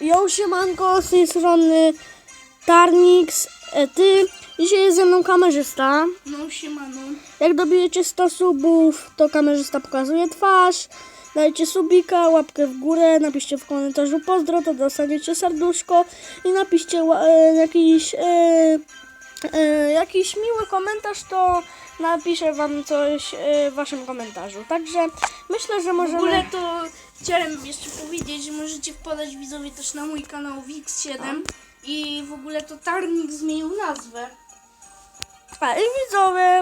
Jo, siemanko, z tej strony Tarnix, e, ty. Dzisiaj jest ze mną kamerzysta. No siemano. Jak dobijecie 100 subów, to kamerzysta pokazuje twarz. Dajcie subika, łapkę w górę, napiszcie w komentarzu pozdro, to dostaniecie serduszko i napiszcie e, jakiś, e, e, jakiś miły komentarz, to napiszę wam coś e, w waszym komentarzu. Także myślę, że W możemy... ogóle to chciałem jeszcze powiedzieć, że możecie wpadać widzowie też na mój kanał Wix7 i w ogóle to Tarnik zmienił nazwę. A i widzowie,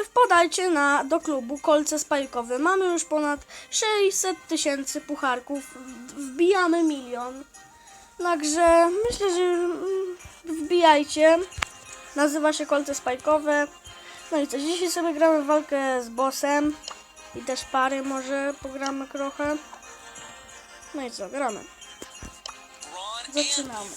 y, wpadajcie na, do klubu Kolce Spajkowe. Mamy już ponad 600 tysięcy pucharków. Wbijamy milion. Także myślę, że mm, wbijajcie. Nazywa się Kolce Spajkowe. No i co, dzisiaj sobie gramy walkę z bossem. I też pary może pogramy trochę. No i co, gramy. Zaczynamy.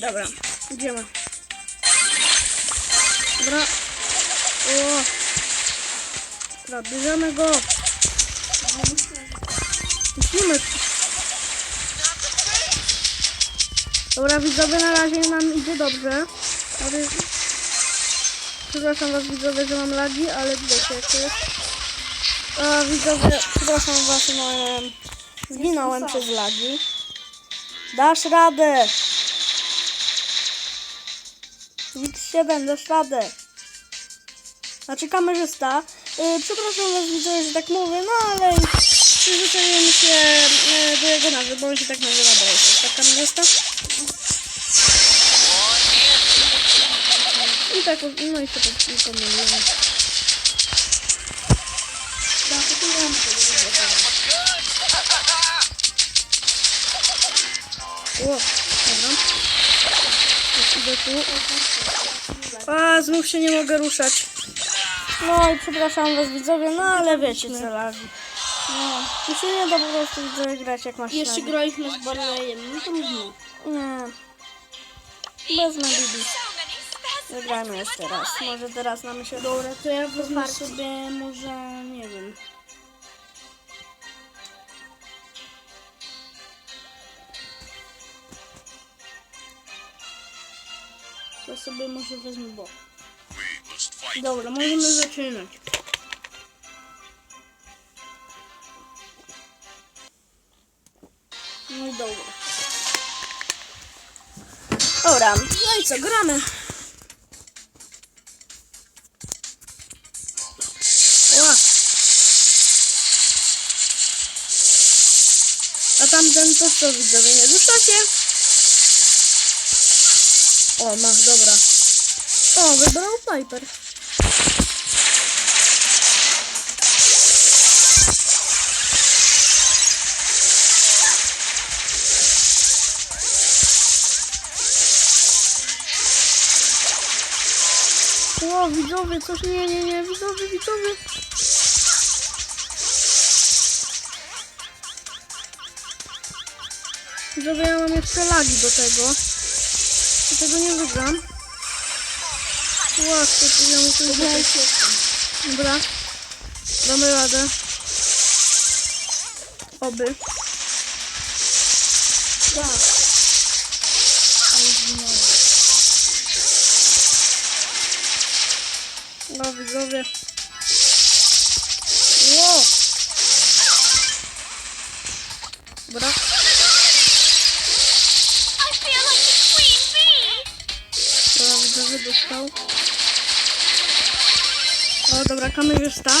Dobra, idziemy. Dobra. O. Dobra, bierzemy go. Dobra, widzowie, na razie nam idzie dobrze. Ale... Przepraszam was widzowie, że mam lagi, ale wiecie jak to jest. A widzowie, przepraszam was, no, em, zginąłem przez lagi. Dasz radę! X7, dasz radę. Znaczy kamerzysta. Yy, przepraszam was widzowie, że tak mówię, no ale przyzwyczaiłem się yy, do jego nazwy, bo on się tak nazywa Braces. Tak kamerzysta? I tak, no i to tak pomyliłem. Ja to tu mam tego O, dobra. Idę tu. A, znów się nie mogę ruszać. No i przepraszam was widzowie, no ale wiecie co lagi. No, tu się nie da po prostu grać jak masz Jeszcze graliśmy z Barleyem, no trudno. Nie. Bez Bibi. Zagrajmy jeszcze raz. Może teraz nam się... Dobra, to ja wezmę sobie może, nie wiem. To sobie może wezmę bo. Dobra, możemy zaczynać. No i dobra. No i co, gramy. A tamten to co widzowie, nie rusza się? O, ma, dobra. O, wybrał Piper. O, widzowie, coś nie, nie, nie, widzowie, widzowie. Widzowie, ja mam jeszcze lagi do tego. Do tego nie wygram. Łatwo, to ja muszę uciekać. Dobra. Damy radę. Oby. Tak. No, widzowie. Ło! Dobra. Dobra, widzowie dostał. O, dobra, kamerzysta. No.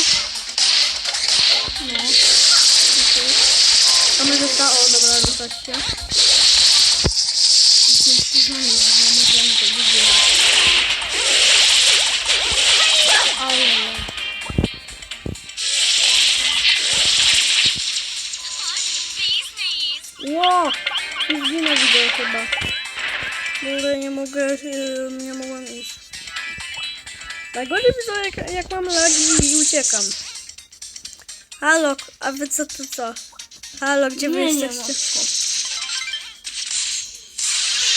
Okej. Kamerzysta, o, dobra, zostaćcie. Dzięki za chyba. W ogóle nie mogę, nie mogłem iść. Najgorzej widzę jak, jak mam lagi i uciekam. Halo, a wy co to co? Halo, gdzie wy Nie, nie jesteście?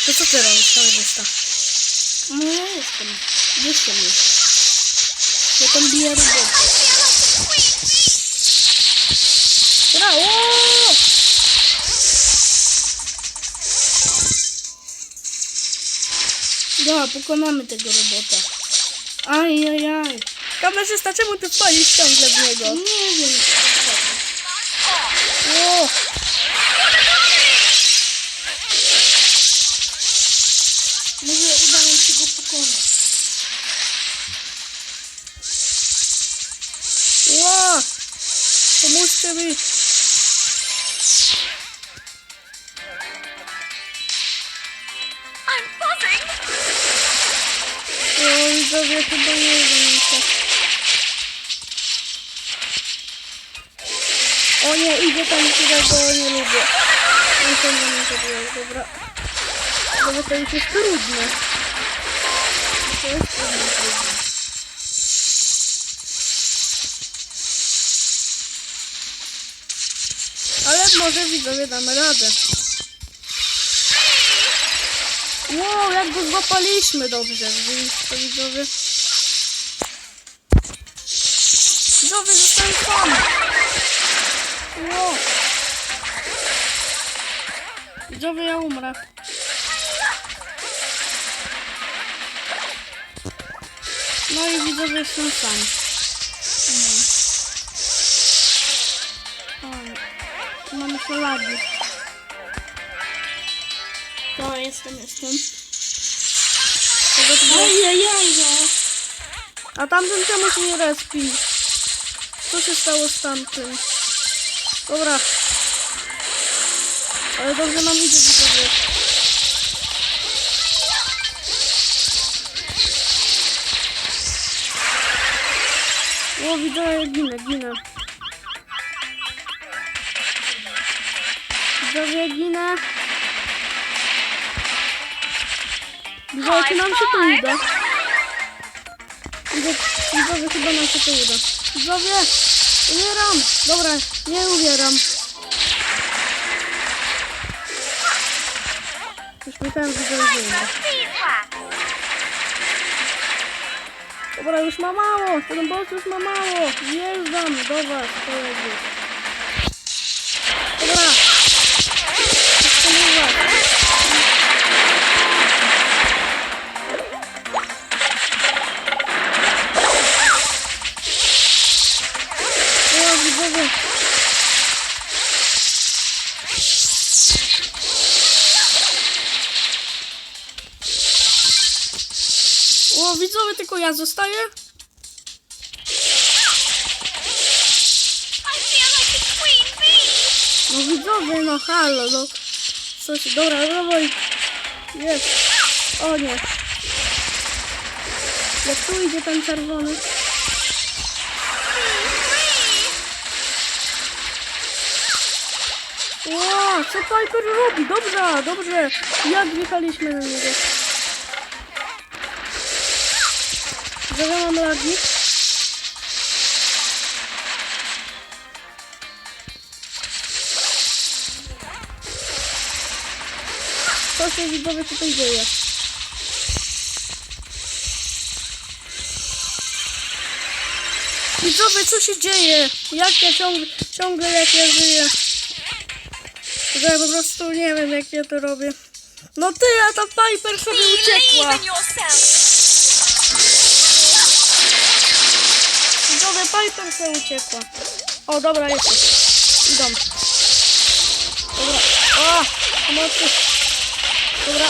To co ty robisz, kamerzysta? No ja jestem. Jestem już. Ja tam biję robotę. Brawo! Dobra, pokonamy tego robota. Ajajaj. Kamerzysta, czemu ty palisz ciągle w niego? Nie wiem. O! Może uda nam się go pokonać. Ła! Pomóżcie mi! Widzowie, chyba nie się. O nie, idzie tam tutaj, bo nie lubię. Nie do mnie zabijać, dobra. Dobra, to już jest trudne. To jest trudne, trudne. Ale może widzowie damy radę. Wow, jak go złapaliśmy dobrze. To widzowie? Widzowie, zostałem sam. Wow. Widzowie, ja umrę. No i widzowie, jestem sam. No. O, mamy szalagi. To jestem, jestem. Ajajaj, no. A tamten czemu się nie respi? Co się stało z tamtym? Dobra. Ale dobrze nam idzie widzowie. O, widzowie, ginę, ginę. Widzowie, ginę. Widzowie, czy nam się to uda? Widzę, widzowie, chyba nam się to uda. Widzowie, umieram. Dobra, nie umieram. Już myślałem, że hack. Dobra, już ma mało. Ten boss już ma mało. Wjeżdżam do was, koledzy. O, widzowie, tylko ja zostaję? No widzowie, no halo, no. Coś, dobra, dawaj. Jest. O nie. Jak tu idzie ten czerwony? Ło, co Piper robi? Dobrze, dobrze. Jak wjechaliśmy na niego? Dobra, mam lagi. Co się widzowie tutaj dzieje? Widzowie, co się dzieje? Jak ja ciągle, ciągle jak ja żyję? Ja po prostu nie wiem, jak ja to robię. No ty, a ta Piper sobie uciekła. Widzowie, Piper sobie uciekła. O, dobra, jesteś. Idą. Dobra. O, pomocy. Dobra.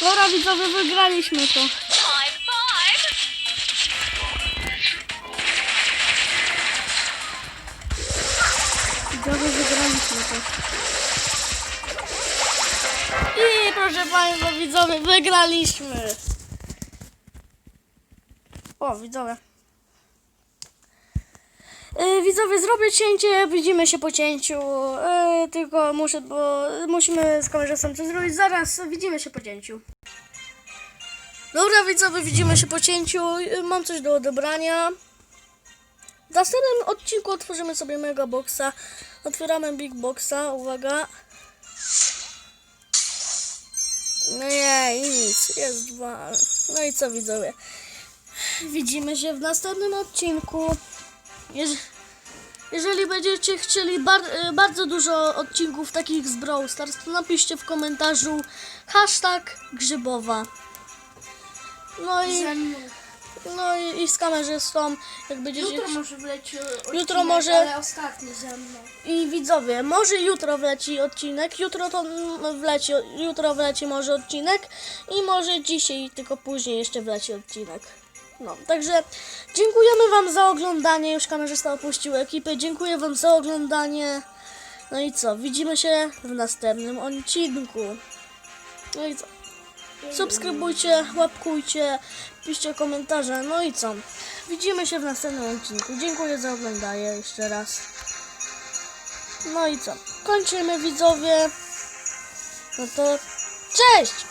Dobra, widzowie, wygraliśmy to. Widzowie, wygraliśmy to. Proszę Państwa, widzowie, wygraliśmy. O, widzowie. Yy, widzowie, zrobię cięcie, widzimy się po cięciu. Yy, tylko muszę, bo musimy z kamerzą coś zrobić. Zaraz widzimy się po cięciu. Dobra, widzowie, widzimy się po cięciu. Yy, mam coś do odebrania. następnym odcinku otworzymy sobie mega boxa. Otwieramy big boxa, uwaga. No nie, i nic, jest dwa. No i co widzowie? Widzimy się w następnym odcinku. Jeż- jeżeli będziecie chcieli bar- e, bardzo dużo odcinków takich z Brawl Stars, to napiszcie w komentarzu hashtag grzybowa. No i. no i, i z kamerzystą, jak będziecie... Jutro może wleci odcinek, Jutro może- ale ostatni ze mną. I widzowie, może jutro wleci odcinek, jutro to wleci, jutro wleci może odcinek i może dzisiaj, tylko później jeszcze wleci odcinek. No, także dziękujemy Wam za oglądanie, już kamerzysta opuścił ekipę, dziękuję Wam za oglądanie. No i co, widzimy się w następnym odcinku. No i co, subskrybujcie, łapkujcie, piszcie komentarze, no i co, widzimy się w następnym odcinku. Dziękuję za oglądanie jeszcze raz. No i co? Kończymy widzowie. No to cześć!